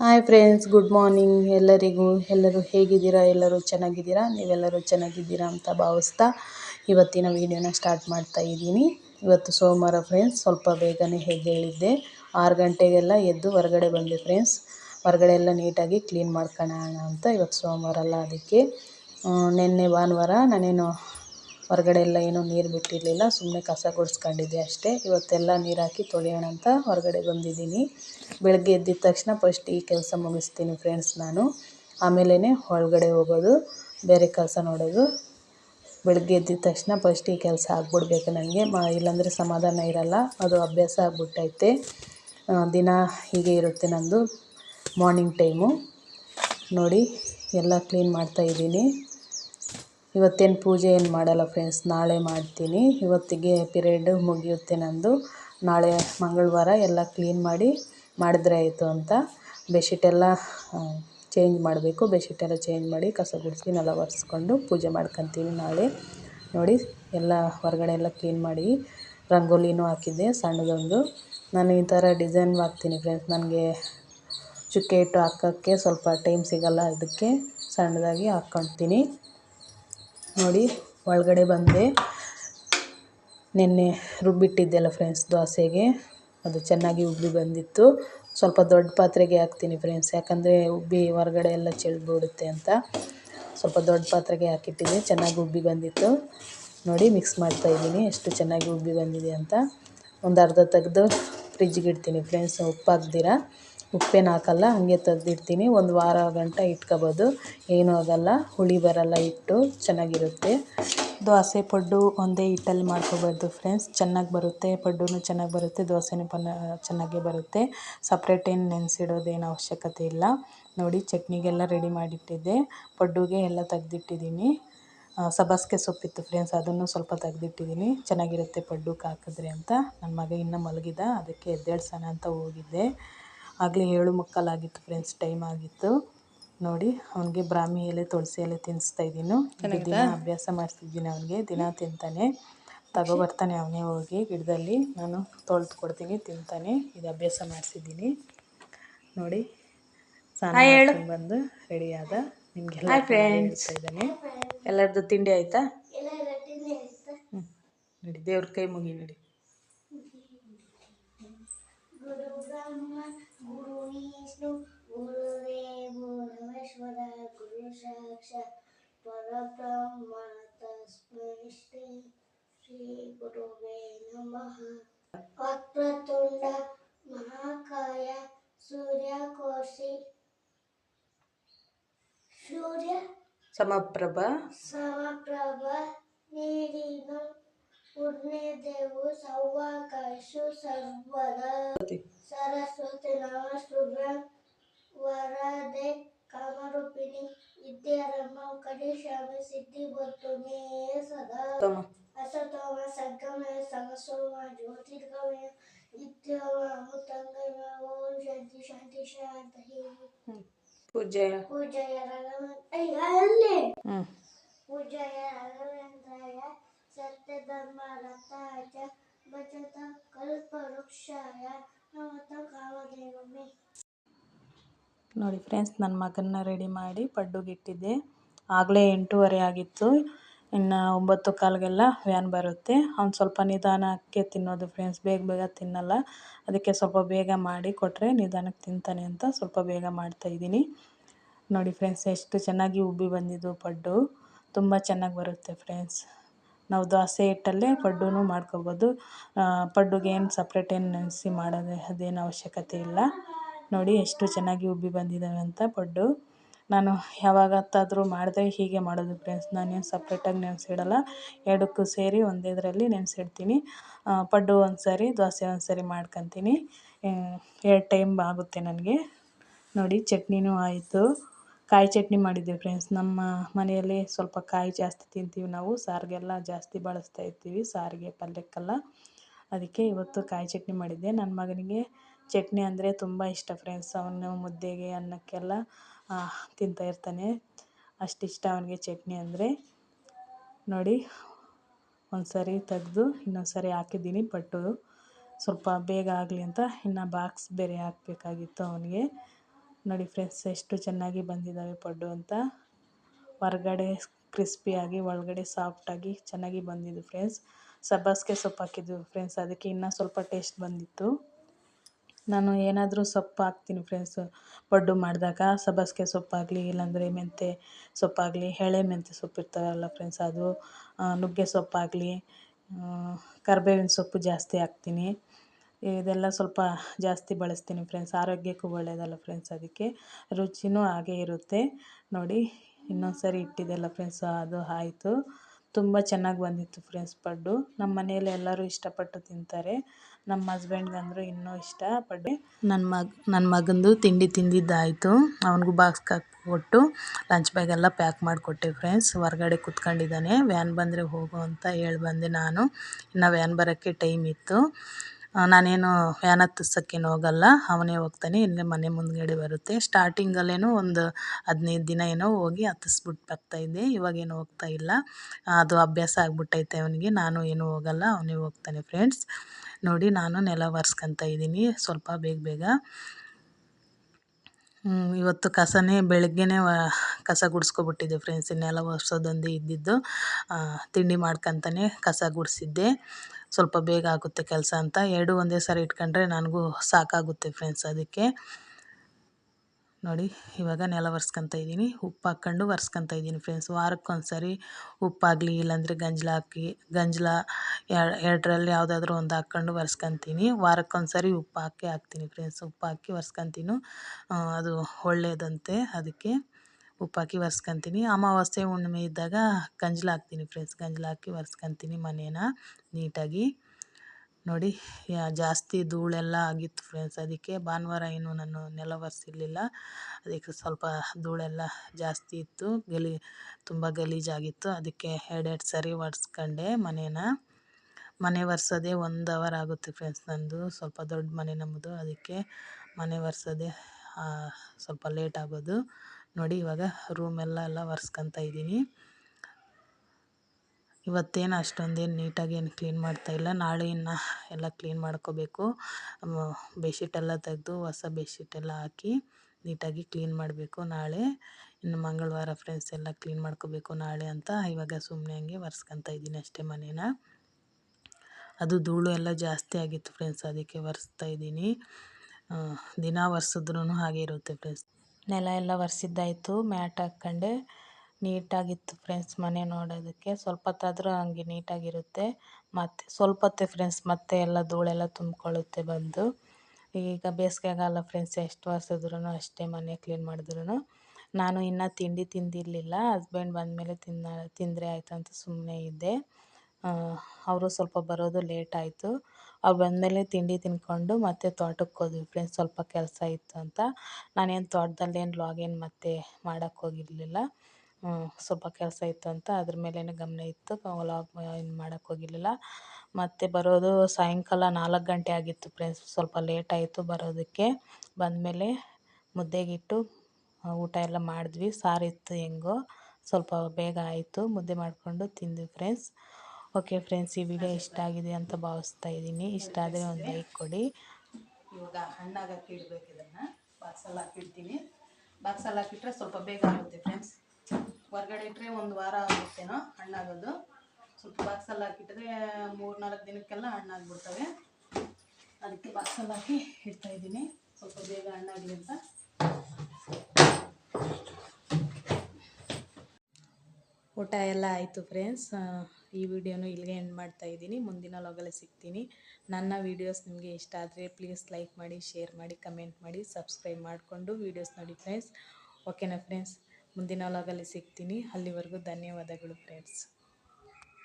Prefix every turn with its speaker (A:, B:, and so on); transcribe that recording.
A: Hi friends, good morning. ಎಲ್ಲರಿಗೂ, ಎಲ್ಲರೂ ಹೇಗಿದ್ದೀರಾ? ಎಲ್ಲರೂ ಚೆನ್ನಾಗಿದ್ದೀರಾ? ನೀವೆಲ್ಲರೂ ಚೆನ್ನಾಗಿದ್ದೀರಾ ಅಂತ ಭಾವಿಸ್ತಾ ಇವತ್ತಿನ ವೀಡಿಯೋನ ಸ್ಟಾರ್ಟ್ ಮಾಡ್ತಾ ಇದ್ದೀನಿ. ಇವತ್ತು ಸೋಮವಾರ ಫ್ರೆಂಡ್ಸ್, ಸ್ವಲ್ಪ ಬೇಗನೆ ಹೇಳಿದ್ದೆ. ಆರು ಗಂಟೆಗೆಲ್ಲ ಎದ್ದು ಹೊರಗಡೆ ಬಂದೆ ಫ್ರೆಂಡ್ಸ್. ಹೊರಗಡೆ ಎಲ್ಲ ನೀಟಾಗಿ ಕ್ಲೀನ್ ಮಾಡ್ಕೊಳ್ಳೋಣ ಅಂತ ಇವತ್ತು ಸೋಮವಾರ ಅಲ್ಲ ಅದಕ್ಕೆ. ನಿನ್ನೆ ಭಾನುವಾರ ನಾನೇನು ಹೊರಗಡೆ ಎಲ್ಲ ಏನು ನೀರು ಬಿಟ್ಟಿರಲಿಲ್ಲ ಸುಮ್ಮನೆ ಕಸ ಗುಡಿಸ್ಕೊಂಡಿದ್ದೆ ಅಷ್ಟೇ. ಇವತ್ತೆಲ್ಲ ನೀರು ಹಾಕಿ ತೊಳೆಯೋಣ ಅಂತ ಹೊರಗಡೆ ಬಂದಿದ್ದೀನಿ. ಬೆಳಗ್ಗೆ ಎದ್ದಿದ ತಕ್ಷಣ ಫಸ್ಟ್ ಈ ಕೆಲಸ ಮುಗಿಸ್ತೀನಿ ಫ್ರೆಂಡ್ಸ್ ನಾನು. ಆಮೇಲೆ ಒಳಗಡೆ ಹೋಗೋದು, ಬೇರೆ ಕೆಲಸ ನೋಡೋದು. ಬೆಳಗ್ಗೆ ಎದ್ದಿದ ತಕ್ಷಣ ಫಸ್ಟ್ ಈ ಕೆಲಸ ಆಗ್ಬಿಡ್ಬೇಕು ನನಗೆ ಮಾ, ಇಲ್ಲಾಂದರೆ ಸಮಾಧಾನ ಇರೋಲ್ಲ, ಅದು ಅಭ್ಯಾಸ ಆಗ್ಬಿಟ್ಟೈತೆ. ದಿನ ಹೀಗೆ ಇರುತ್ತೆ ನಂದು. ಮಾರ್ನಿಂಗ್ ಟೈಮು ನೋಡಿ, ಎಲ್ಲ ಕ್ಲೀನ್ ಮಾಡ್ತಾಯಿದ್ದೀನಿ ಇವತ್ತೇನು ಪೂಜೆ ಏನು ಮಾಡಲ್ಲ ಫ್ರೆಂಡ್ಸ್ ನಾಳೆ ಮಾಡ್ತೀನಿ. ಇವತ್ತಿಗೆ ಪಿರಿಯಡ್ ಮುಗಿಯುತ್ತೆ ನಂದು. ನಾಳೆ ಮಂಗಳವಾರ ಎಲ್ಲ ಕ್ಲೀನ್ ಮಾಡಿ ಮಾಡಿದ್ರೆ ಆಯಿತು ಅಂತ. ಬೆಡ್ಶೀಟೆಲ್ಲ ಚೇಂಜ್ ಮಾಡಬೇಕು. ಬೆಡ್ಶೀಟೆಲ್ಲ ಚೇಂಜ್ ಮಾಡಿ ಕಸ ಗುಡಿಸಿ ನೆಲ ಒರೆಸ್ಕೊಂಡು ಪೂಜೆ ಮಾಡ್ಕೊತೀನಿ ನಾಳೆ. ನೋಡಿ, ಎಲ್ಲ ಹೊರಗಡೆ ಎಲ್ಲ ಕ್ಲೀನ್ ಮಾಡಿ ರಂಗೋಲಿನೂ ಹಾಕಿದ್ದೆ, ಸಣ್ಣದೊಂದು. ನಾನು ಈ ಥರ ಡಿಸೈನ್ ಹಾಕ್ತೀನಿ ಫ್ರೆಂಡ್ಸ್ ನನಗೆ ಚುಕ್ಕೆ ಇಟ್ಟು ಹಾಕೋಕ್ಕೆ ಸ್ವಲ್ಪ ಟೈಮ್ ಸಿಗೋಲ್ಲ, ಅದಕ್ಕೆ ಸಣ್ಣದಾಗಿ ಹಾಕ್ಕೊಳ್ತೀನಿ ನೋಡಿ, ಒಳಗಡೆ ಬಂದೆ. ನಿನ್ನೆ ರುಬ್ಬಿಟ್ಟಿದ್ದೆಲ್ಲ ಫ್ರೆಂಡ್ಸ್ ದೋಸೆಗೆ. ಅದು ಚೆನ್ನಾಗಿ ಉಬ್ಬಿ ಬಂದಿತ್ತು. ಸ್ವಲ್ಪ ದೊಡ್ಡ ಪಾತ್ರೆಗೆ ಹಾಕ್ತೀನಿ ಫ್ರೆಂಡ್ಸ್ ಯಾಕಂದರೆ ಉಬ್ಬಿ ಹೊರಗಡೆ ಎಲ್ಲ ಚೆಲ್ಬಿಡುತ್ತೆ ಅಂತ. ಸ್ವಲ್ಪ ದೊಡ್ಡ ಪಾತ್ರೆಗೆ ಹಾಕಿಟ್ಟಿದ್ದೆ, ಚೆನ್ನಾಗಿ ಉಬ್ಬಿ ಬಂದಿತ್ತು. ನೋಡಿ ಮಿಕ್ಸ್ ಮಾಡ್ತಾ ಇದ್ದೀನಿ, ಎಷ್ಟು ಚೆನ್ನಾಗಿ ಉಬ್ಬಿ ಬಂದಿದೆ ಅಂತ. ಒಂದು ಅರ್ಧ ತೆಗೆದು ಫ್ರಿಜ್ಜಿಗೆ ಇಡ್ತೀನಿ ಫ್ರೆಂಡ್ಸ್ ಉಪ್ಪು ಉಪ್ಪೇನು ಹಾಕಲ್ಲ, ಹಾಗೆ ತೆಗ್ದಿಡ್ತೀನಿ. ಒಂದು ವಾರ ಗಂಟ ಇಟ್ಕೊಬೋದು. ಏನೂ ಆಗಲ್ಲ, ಹುಳಿ ಬರಲ್ಲ, ಹಿಟ್ಟು ಚೆನ್ನಾಗಿರುತ್ತೆ. ದೋಸೆ ಪಡ್ಡು ಒಂದೇ ಹಿಟ್ಟಲ್ಲಿ ಮಾಡ್ಕೋಬಾರ್ದು ಫ್ರೆಂಡ್ಸ್. ಚೆನ್ನಾಗಿ ಬರುತ್ತೆ, ಪಡ್ಡುನೂ ಚೆನ್ನಾಗಿ ಬರುತ್ತೆ, ದೋಸೆನೂ ಪನ್ನ ಚೆನ್ನಾಗೇ ಬರುತ್ತೆ. ಸಪ್ರೇಟ್ ಏನು ನೆನೆಸಿಡೋದೇನು ಅವಶ್ಯಕತೆ ಇಲ್ಲ. ನೋಡಿ, ಚಟ್ನಿಗೆಲ್ಲ ರೆಡಿ ಮಾಡಿಟ್ಟಿದ್ದೆ. ಪಡ್ಡುಗೆ ಎಲ್ಲ ತೆಗ್ದಿಟ್ಟಿದ್ದೀನಿ. ಸಬ್ಬಸಿಗೆ ಸೊಪ್ಪಿತ್ತು ಫ್ರೆಂಡ್ಸ್, ಅದನ್ನು ಸ್ವಲ್ಪ ತೆಗ್ದಿಟ್ಟಿದ್ದೀನಿ. ಚೆನ್ನಾಗಿರುತ್ತೆ ಪಡ್ಡುಗೆ ಹಾಕಿದ್ರೆ ಅಂತ. ನನ್ನ ಮಗ ಇನ್ನೂ ಮಲಗಿದ, ಅದಕ್ಕೆ ಎದ್ದೇಳ್ಸೋಣ ಅಂತ ಹೋಗಿದ್ದೆ. ಆಗಲೇ ಏಳು ಮುಕ್ಕಾಲಾಗಿತ್ತು ಫ್ರೆಂಡ್ಸ್ ಟೈಮ್ ಆಗಿತ್ತು. ನೋಡಿ ಅವನಿಗೆ ಬ್ರಾಹ್ಮಿ ಎಲೆ ತುಳಸಿ ಎಲೆ ತಿನ್ನಿಸ್ತಾಯಿದ್ದೀನಿ ದಿನ ಅಭ್ಯಾಸ ಮಾಡಿಸಿದ್ದೀನಿ ಅವನಿಗೆ. ದಿನ ತಿಂತಾನೆ. ತಗೊಬರ್ತಾನೆ ಅವನೇ ಹೋಗಿ ಗಿಡದಲ್ಲಿ. ನಾನು ತೊಳೆದು ಕೊಡ್ತೀನಿ ತಿಂತಾನೆ. ಇದು ಅಭ್ಯಾಸ ಮಾಡಿಸಿದ್ದೀನಿ. ನೋಡಿ ಸ್ನಾನ ಬಂದು ರೆಡಿಯಾದ ಆದ ನಿಮಗೆಲ್ಲ ಫ್ರೆಂಡ್ಸ್ ಇದ್ದಾನೆ. ಎಲ್ಲರದ್ದು ತಿಂಡಿ ಆಯಿತಾ? ಹ್ಞೂ ನೋಡಿ ದೇವ್ರ ಕೈ ಮುಗಿ ನೋಡಿ. विष्णु गुरुदेवो नमेश्वर गुरु साक्षात् परब्रह्म तस्मै श्री गुरुवे नमः वक्रतुण्ड महाकाय सूर्यकोशि सूर्य ಸಮಪ್ರಭ ಸಮಪ್ರಭ ನೀರಿನ ಪುಣ್ಯದೇವು ಸೌವಾಕಾಶು ಸರ್ವದ सरस्वती ಸಿದ್ಧಿಯರಮ್ಮ ಕಡಿಶಾಮಿ ಸಿದ್ಧಿ ಬರ್ತುಮೇ ಸದಾ ಅಸತೋಮ ಸಂಗಮಯ ಸಮಸೋಮ ಜ್ಯೋತಿರ್ಗಮಯ ನಿತ್ಯೋಮ ಅಮೃತಂಗಮ ಓಂ ಶಾಂತಿ ಶಾಂತಿ ಶಾಂತಿ ಪೂಜೆಯ ಪೂಜೆಯ ಅಯ್ಯ ಅಲ್ಲೇ ಪೂಜೆಯ ರಘವೇಂದ್ರಯ ಸತ್ಯ ಧರ್ಮ ರಥಾಚ ಬಚತ ಕಲ್ಪ ವೃಕ್ಷಾಯ ನಮತ ಕಾಮದೇವಮೇ ನೋಡಿ ಫ್ರೆಂಡ್ಸ್ ನನ್ನ ಮಗನ್ನ ರೆಡಿ ಮಾಡಿ ಪಡ್ಡುಗಿಟ್ಟಿದ್ದೆ ಆಗಲೇ ಎಂಟೂವರೆ ಆಗಿತ್ತು. ಇನ್ನು ಒಂಬತ್ತು ಕಾಲಿಗೆಲ್ಲ ವ್ಯಾನ್ ಬರುತ್ತೆ. ಅವ್ನು ಸ್ವಲ್ಪ ನಿಧಾನಕ್ಕೆ ತಿನ್ನೋದು ಫ್ರೆಂಡ್ಸ್ ಬೇಗ ಬೇಗ ತಿನ್ನಲ್ಲ. ಅದಕ್ಕೆ ಸ್ವಲ್ಪ ಬೇಗ ಮಾಡಿ ಕೊಟ್ಟರೆ ನಿಧಾನಕ್ಕೆ ತಿಂತಾನೆ ಅಂತ ಸ್ವಲ್ಪ ಬೇಗ ಮಾಡ್ತಾಯಿದ್ದೀನಿ ನೋಡಿ ಫ್ರೆಂಡ್ಸ್ ಎಷ್ಟು ಚೆನ್ನಾಗಿ ಉಬ್ಬಿ ಬಂದಿದ್ದು ಪಡ್ಡು. ತುಂಬ ಚೆನ್ನಾಗಿ ಬರುತ್ತೆ ಫ್ರೆಂಡ್ಸ್ ನಾವು ದೋಸೆ ಹಿಟ್ಟಲ್ಲೇ ಪಡ್ಡು ಮಾಡ್ಕೊಬೋದು. ಪಡ್ಡುಗೆ ಏನು ಸಪ್ರೇಟ್ ಏನು ನೆನೆಸಿ ಮಾಡೋದು, ಅದೇನು ಅವಶ್ಯಕತೆ ಇಲ್ಲ. ನೋಡಿ ಎಷ್ಟು ಚೆನ್ನಾಗಿ ಉಬ್ಬಿ ಬಂದಿದ್ದಾವೆ ಅಂತ ಪಡ್ಡು. ನಾನು ಯಾವಾಗತ್ತಾದರೂ ಮಾಡಿದ್ರೆ ಹೀಗೆ ಮಾಡೋದು ಫ್ರೆಂಡ್ಸ್ ನಾನೇನು ಸಪ್ರೇಟಾಗಿ ನೆನೆಸಿಡಲ್ಲ. ಎರಡಕ್ಕೂ ಸೇರಿ ಒಂದೇ ಇದರಲ್ಲಿ ನೆನೆಸಿಡ್ತೀನಿ ಪಡ್ಡು ಒಂದು ಸಾರಿ ದೋಸೆ ಒಂದು ಮಾಡ್ಕೊತೀನಿ. ಎರಡು ಟೈಮ್ ಆಗುತ್ತೆ ನನಗೆ. ನೋಡಿ ಚಟ್ನಿನೂ ಆಯಿತು. ಕಾಯಿ ಚಟ್ನಿ ಮಾಡಿದ್ದೆ ಫ್ರೆಂಡ್ಸ್ ನಮ್ಮ ಮನೆಯಲ್ಲಿ ಸ್ವಲ್ಪ ಕಾಯಿ ಜಾಸ್ತಿ ತಿಂತೀವಿ ನಾವು. ಸಾರಿಗೆಲ್ಲ ಜಾಸ್ತಿ ಬಳಸ್ತಾ ಇರ್ತೀವಿ, ಸಾರಿಗೆ ಪಲ್ಯಕ್ಕೆಲ್ಲ. ಅದಕ್ಕೆ ಇವತ್ತು ಕಾಯಿ ಚಟ್ನಿ ಮಾಡಿದ್ದೆ. ನನ್ನ ಮಗನಿಗೆ ಚಟ್ನಿ ಅಂದರೆ ತುಂಬ ಇಷ್ಟ ಫ್ರೆಂಡ್ಸ್ ಅವನು ಮುದ್ದೆಗೆ ಅನ್ನಕ್ಕೆಲ್ಲ ತಿಂತಾ ಇರ್ತಾನೆ. ಅಷ್ಟಿಷ್ಟ ಅವನಿಗೆ ಚಟ್ನಿ ಅಂದರೆ. ನೋಡಿ ಒಂದು ಸರಿ ತೆಗೆದು ಇನ್ನೊಂದು ಸರಿ ಹಾಕಿದ್ದೀನಿ ಪಟ್ಟು. ಸ್ವಲ್ಪ ಬೇಗ ಆಗಲಿ ಅಂತ, ಇನ್ನು ಬಾಕ್ಸ್ ಬೇರೆ ಹಾಕಬೇಕಾಗಿತ್ತು ಅವನಿಗೆ. ನೋಡಿ ಫ್ರೆಂಡ್ಸ್ ಎಷ್ಟು ಚೆನ್ನಾಗಿ ಬಂದಿದ್ದಾವೆ ಪಡ್ಡು ಅಂತ. ಹೊರಗಡೆ ಕ್ರಿಸ್ಪಿಯಾಗಿ ಒಳಗಡೆ ಸಾಫ್ಟಾಗಿ ಚೆನ್ನಾಗಿ ಬಂದಿದ್ದು ಫ್ರೆಂಡ್ಸ್ ಸಬ್ಬಾಸ್ಗೆ ಸೊಪ್ಪು ಹಾಕಿದ್ದು ಫ್ರೆಂಡ್ಸ್ ಅದಕ್ಕೆ ಇನ್ನೂ ಸ್ವಲ್ಪ ಟೇಸ್ಟ್ ಬಂದಿತ್ತು. ನಾನು ಏನಾದರೂ ಸೊಪ್ಪು ಹಾಕ್ತೀನಿ ಫ್ರೆಂಡ್ಸ್ ಪಡ್ಡು ಮಾಡಿದಾಗ ಸಬ್ಬಸಿಗೆ ಸೊಪ್ಪಾಗಲಿ, ಇಲ್ಲಾಂದರೆ ಮೆಂತ್ಯೆ ಸೊಪ್ಪಾಗಲಿ, ಎಳೆ ಮೆಂತ್ಯ ಸೊಪ್ಪು ಇರ್ತಾವಲ್ಲ ಫ್ರೆಂಡ್ಸ್ ಅದು ನುಗ್ಗೆ ಸೊಪ್ಪಾಗಲಿ ಕರ್ಬೇವಿನ ಸೊಪ್ಪು ಜಾಸ್ತಿ ಹಾಕ್ತೀನಿ. ಇದೆಲ್ಲ ಸ್ವಲ್ಪ ಜಾಸ್ತಿ ಬಳಸ್ತೀನಿ ಫ್ರೆಂಡ್ಸ್ ಆರೋಗ್ಯಕ್ಕೂ ಒಳ್ಳೆಯದಲ್ಲ ಫ್ರೆಂಡ್ಸ್ ಅದಕ್ಕೆ ರುಚಿನೂ ಹಾಗೇ ಇರುತ್ತೆ. ನೋಡಿ ಇನ್ನೊಂದು ಸರಿ ಇಟ್ಟಿದ್ದೆಲ್ಲ ಫ್ರೆಂಡ್ಸ್ ಅದು ಆಯಿತು. ತುಂಬ ಚೆನ್ನಾಗಿ ಬಂದಿತ್ತು ಫ್ರೆಂಡ್ಸ್ ಪಡ್ಡು. ನಮ್ಮ ಮನೆಯಲ್ಲಿ ಎಲ್ಲರೂ ಇಷ್ಟಪಟ್ಟು ತಿಂತಾರೆ. ನಮ್ಮ ಹಸ್ಬೆಂಡ್ಗಂದ್ರು ಇನ್ನೂ ಇಷ್ಟ ಪಡ್ಡೆ ನನ್ನ ಮಗ ನನ್ನ ಮಗಂದು ತಿಂಡಿ ತಿಂದಿದ್ದಾಯಿತು. ಅವನಿಗೂ ಬಾಕ್ಸ್ಗೆ ಹಾಕ್ಕೊಟ್ಟು ಲಂಚ್ ಬ್ಯಾಗೆಲ್ಲ ಪ್ಯಾಕ್ ಮಾಡಿಕೊಟ್ಟೆ ಫ್ರೆಂಡ್ಸ್ ಹೊರಗಡೆ ಕುತ್ಕೊಂಡಿದ್ದಾನೆ. ವ್ಯಾನ್ ಬಂದರೆ ಹೋಗು ಅಂತ ಹೇಳಿ ಬಂದೆ ನಾನು. ಇನ್ನು ವ್ಯಾನ್ ಬರೋಕ್ಕೆ ಟೈಮ್ ಇತ್ತು. ನಾನೇನು ವ್ಯಾನ್ ಹತ್ತಿಸೋಕ್ಕೇನು ಹೋಗಲ್ಲ, ಅವನೇ ಹೋಗ್ತಾನೆ, ಇಲ್ಲೇ ಮನೆ ಮುಂದುಗಡೆ ಬರುತ್ತೆ. ಸ್ಟಾರ್ಟಿಂಗಲ್ಲೇನೋ ಒಂದು ಹದಿನೈದು ದಿನ ಏನೋ ಹೋಗಿ ಹತ್ತಿಸ್ಬಿಟ್ಟು ಬರ್ತಾಯಿದ್ದೆ ಇವಾಗೇನು ಹೋಗ್ತಾ ಇಲ್ಲ. ಅದು ಅಭ್ಯಾಸ ಆಗ್ಬಿಟ್ಟೈತೆ ಅವನಿಗೆ, ನಾನು ಏನೂ ಹೋಗಲ್ಲ, ಅವನೇ ಹೋಗ್ತಾನೆ ಫ್ರೆಂಡ್ಸ್ ನೋಡಿ, ನಾನು ನೆಲ ಒರೆಸ್ಕೊತ ಇದ್ದೀನಿ, ಸ್ವಲ್ಪ ಬೇಗ ಬೇಗ. ಇವತ್ತು ಕಸನೇ ಬೆಳಗ್ಗೆನೇ ಕಸ ಗುಡಿಸ್ಕೊಬಿಟ್ಟಿದ್ದೆ ಫ್ರೆಂಡ್ಸ್ ಇನ್ನೆಲ್ಲ ಒರೆಸೋದೊಂದೇ ಇದ್ದಿದ್ದು. ತಿಂಡಿ ಮಾಡ್ಕೊತಾನೆ ಕಸ ಗುಡಿಸಿದ್ದೆ. ಸ್ವಲ್ಪ ಬೇಗ ಆಗುತ್ತೆ ಕೆಲಸ ಅಂತ ಎರಡು ಒಂದೇ ಸಾರಿ ಇಟ್ಕೊಂಡ್ರೆ ನನಗೂ ಸಾಕಾಗುತ್ತೆ ಫ್ರೆಂಡ್ಸ್ ಅದಕ್ಕೆ. ನೋಡಿ, ಇವಾಗ ನೆಲ ಒರೆಸ್ಕೊತ ಇದ್ದೀನಿ. ಉಪ್ಪು ಹಾಕ್ಕೊಂಡು ಒರೆಸ್ಕೊತ ಇದ್ದೀನಿ ಫ್ರೆಂಡ್ಸ್ ವಾರಕ್ಕೊಂದು ಸಾರಿ ಉಪ್ಪಾಗಲಿ, ಇಲ್ಲಾಂದರೆ ಗಂಜಲ ಹಾಕಿ, ಗಂಜಲ ಎರಡರಲ್ಲಿ ಯಾವುದಾದ್ರೂ ಒಂದು ಹಾಕ್ಕೊಂಡು ಒರೆಸ್ಕೊತೀನಿ. ವಾರಕ್ಕೊಂದು ಸಾರಿ ಉಪ್ಪು ಹಾಕಿ ಹಾಕ್ತೀನಿ ಫ್ರೆಂಡ್ಸ್ ಉಪ್ಪು ಹಾಕಿ ಒರೆಸ್ಕೊತೀನಿ. ಅದು ಒಳ್ಳೆಯದಂತೆ ಅದಕ್ಕೆ. ಉಪ್ಪು ಹಾಕಿ ಒರೆಸ್ಕೊತೀನಿ. ಅಮಾವಾಸ್ಯೆ ಹುಣ್ಣಿಮೆ ಇದ್ದಾಗ ಗಂಜಲ ಹಾಕ್ತೀನಿ ಫ್ರೆಂಡ್ಸ್ ಹಾಕಿ ಒರೆಸ್ಕೊಂತೀನಿ ಮನೇನ ನೀಟಾಗಿ. ನೋಡಿ ಜಾಸ್ತಿ ಧೂಳೆಲ್ಲ ಆಗಿತ್ತು ಫ್ರೆಂಡ್ಸ್ ಅದಕ್ಕೆ ಭಾನುವಾರ ಏನು ನಾನು ನೆಲ ಒರೆಸಿರ್ಲಿಲ್ಲ. ಅದಕ್ಕೆ ಸ್ವಲ್ಪ ಧೂಳೆಲ್ಲ ಜಾಸ್ತಿ ಇತ್ತು. ಗಲಿ, ತುಂಬ ಗಲೀಜಾಗಿತ್ತು. ಅದಕ್ಕೆ ಎರಡೆರಡು ಸರಿ ಒರೆಸ್ಕೊಂಡೆ ಮನೇನ. ಮನೆ ಒರೆಸೋದೇ ಒಂದು ಅವರ್ ಆಗುತ್ತೆ ಫ್ರೆಂಡ್ಸ್ ನಂದು. ಸ್ವಲ್ಪ ದೊಡ್ಡ ಮನೆ ನಮ್ಮದು ಅದಕ್ಕೆ ಮನೆ ಒರೆಸೋದೇ ಸ್ವಲ್ಪ ಲೇಟ್ ಆಗೋದು. ನೋಡಿ ಇವಾಗ ರೂಮ್ ಎಲ್ಲ ಒರೆಸ್ಕೊತ ಇದ್ದೀನಿ. ಇವತ್ತೇನು ಅಷ್ಟೊಂದೇನು ನೀಟಾಗಿ ಏನು ಕ್ಲೀನ್ ಮಾಡ್ತಾಯಿಲ್ಲ ನಾಳೆ ಇನ್ನು ಎಲ್ಲ ಕ್ಲೀನ್ ಮಾಡ್ಕೋಬೇಕು. ಬೆಡ್ಶೀಟೆಲ್ಲ ತೆಗೆದು ಹೊಸ ಬೆಡ್ಶೀಟೆಲ್ಲ ಹಾಕಿ ನೀಟಾಗಿ ಕ್ಲೀನ್ ಮಾಡಬೇಕು ನಾಳೆ. ಇನ್ನು ಮಂಗಳವಾರ ಫ್ರೆಂಡ್ಸ್ ಎಲ್ಲ ಕ್ಲೀನ್ ಮಾಡ್ಕೋಬೇಕು ನಾಳೆ ಅಂತ ಇವಾಗ ಸುಮ್ಮನೆ ಹಂಗೆ ಒರೆಸ್ಕೊತಾ ಇದ್ದೀನಿ ಅಷ್ಟೇ ಮನೇನ. ಅದು ಧೂಳು ಎಲ್ಲ ಜಾಸ್ತಿ ಆಗಿತ್ತು ಫ್ರೆಂಡ್ಸ್ ಅದಕ್ಕೆ ಒರೆಸ್ತಾ ಇದ್ದೀನಿ. ದಿನ ಒರೆಸಿದ್ರೂ ಹಾಗೆ ಇರುತ್ತೆ ಫ್ರೆಂಡ್ಸ್ ನೆಲ ಎಲ್ಲ ಒರೆಸಿದ್ದಾಯಿತು, ಮ್ಯಾಟ್ ಹಾಕ್ಕೊಂಡೆ. ನೀಟಾಗಿತ್ತು ಫ್ರೆಂಡ್ಸ್ ಮನೆ ನೋಡೋದಕ್ಕೆ. ಸ್ವಲ್ಪ ಹೊತ್ತಾದರೂ ಹಂಗೆ ನೀಟಾಗಿರುತ್ತೆ. ಮತ್ತು ಸ್ವಲ್ಪ ಹೊತ್ತೇ ಫ್ರೆಂಡ್ಸ್ ಮತ್ತೆ ಎಲ್ಲ ಧೂಳೆಲ್ಲ ತುಂಬಿಕೊಳ್ಳುತ್ತೆ ಬಂದು. ಈಗ ಬೇಸಿಗೆಗಾಲ ಫ್ರೆಂಡ್ಸ್ ಎಷ್ಟು ಒರೆಸಿದ್ರೂ ಅಷ್ಟೇ ಮನೆ ಕ್ಲೀನ್ ಮಾಡಿದ್ರು ನಾನು ಇನ್ನೂ ತಿಂಡಿ ತಿಂದಿರಲಿಲ್ಲ. ಹಸ್ಬೆಂಡ್ ಬಂದಮೇಲೆ ತಿನ್ನ, ತಿಂದರೆ ಆಯಿತು ಅಂತ ಸುಮ್ಮನೆ ಇದ್ದೆ ಅವರು ಸ್ವಲ್ಪ ಬರೋದು ಲೇಟ್ ಆಯಿತು. ಅವ್ರು ಬಂದಮೇಲೆ ತಿಂಡಿ ತಿಂದ್ಕೊಂಡು ಮತ್ತೆ ತೋಟಕ್ಕೆ ಹೋದ್ವಿ ಫ್ರೆಂಡ್ಸ್ ಸ್ವಲ್ಪ ಕೆಲಸ ಇತ್ತು ಅಂತ. ನಾನೇನು ತೋಟದಲ್ಲೇನು ಲಾಗೇನು ಮತ್ತೆ ಮಾಡೋಕ್ಕೆ ಹೋಗಿರಲಿಲ್ಲ. ಸ್ವಲ್ಪ ಕೆಲಸ ಇತ್ತು ಅಂತ. ಅದ್ರ ಮೇಲೇ ಗಮನ ಇತ್ತು. ಲಾಗ್ ಏನು ಮಾಡೋಕ್ಕೆ ಹೋಗಿರಲಿಲ್ಲ. ಮತ್ತೆ ಬರೋದು ಸಾಯಂಕಾಲ ನಾಲ್ಕು ಗಂಟೆ ಆಗಿತ್ತು ಫ್ರೆಂಡ್ಸ್ ಸ್ವಲ್ಪ ಲೇಟ್ ಆಯಿತು ಬರೋದಕ್ಕೆ. ಬಂದಮೇಲೆ ಮುದ್ದೆಗಿಟ್ಟು ಊಟ ಎಲ್ಲ ಮಾಡಿದ್ವಿ. ಸಾರಿತ್ತು ಹೆಂಗೋ. ಸ್ವಲ್ಪ ಬೇಗ ಆಯಿತು. ಮುದ್ದೆ ಮಾಡಿಕೊಂಡು ತಿಂದ್ವಿ ಫ್ರೆಂಡ್ಸ್ ಓಕೆ ಫ್ರೆಂಡ್ಸ್, ಈ ವಿಡಿಯೋ ಇಷ್ಟ ಆಗಿದೆ ಅಂತ ಭಾವಿಸ್ತಾ ಇದ್ದೀನಿ. ಇಷ್ಟ ಆದರೆ ಒಂದು ಲೈಕ್ ಕೊಡಿ. ಇವಾಗ ಹಣ್ಣಾಗಕ್ಕೆ ಇಡಬೇಕು ಇದನ್ನು. ಬಾಕ್ಸಲ್ಲಿ ಹಾಕಿಡ್ತೀನಿ. ಬಾಕ್ಸಲ್ಲಿ ಹಾಕಿಟ್ರೆ ಸ್ವಲ್ಪ ಬೇಗ ಆಗುತ್ತೆ ಫ್ರೆಂಡ್ಸ್. ಹೊರಗಡೆ ಇಟ್ಟರೆ ಒಂದು ವಾರ ಆಗುತ್ತೇನೋ ಹಣ್ಣಾಗೋದು. ಸ್ವಲ್ಪ ಬಾಕ್ಸಲ್ಲಿ ಹಾಕಿಟ್ರೆ ಮೂರು ನಾಲ್ಕು ದಿನಕ್ಕೆಲ್ಲ ಹಣ್ಣಾಗ್ಬಿಡ್ತವೆ. ಅದಕ್ಕೆ ಬಾಕ್ಸಲ್ಲಿ ಹಾಕಿ ಇಡ್ತಾ ಇದ್ದೀನಿ. ಸ್ವಲ್ಪ ಬೇಗ ಹಣ್ಣಾಗಲಿ ಅಂತ. ಊಟ ಎಲ್ಲ ಆಯಿತು ಫ್ರೆಂಡ್ಸ್. ಈ ವಿಡಿಯೋನ ಇಲ್ಲಿಗೆ ಎಂಡ್ ಮಾಡ್ತಾ ಇದ್ದೀನಿ. ಮುಂದಿನ ಲಾಗಲ್ಲಿ ಸಿಗ್ತೀನಿ. ನನ್ನ ವೀಡಿಯೋಸ್ ನಿಮಗೆ ಇಷ್ಟ ಆದರೆ ಪ್ಲೀಸ್ ಲೈಕ್ ಮಾಡಿ ಶೇರ್ ಮಾಡಿ ಕಮೆಂಟ್ ಮಾಡಿ ಸಬ್ಸ್ಕ್ರೈಬ್ ಮಾಡಿಕೊಂಡು ವೀಡಿಯೋಸ್ ನೋಡಿ ಫ್ರೆಂಡ್ಸ್ ಓಕೆನಾ ಫ್ರೆಂಡ್ಸ್ ಮುಂದಿನ ಲಾಗಲ್ಲಿ ಸಿಗ್ತೀನಿ. ಅಲ್ಲಿವರೆಗೂ ಧನ್ಯವಾದಗಳು ಫ್ರೆಂಡ್ಸ್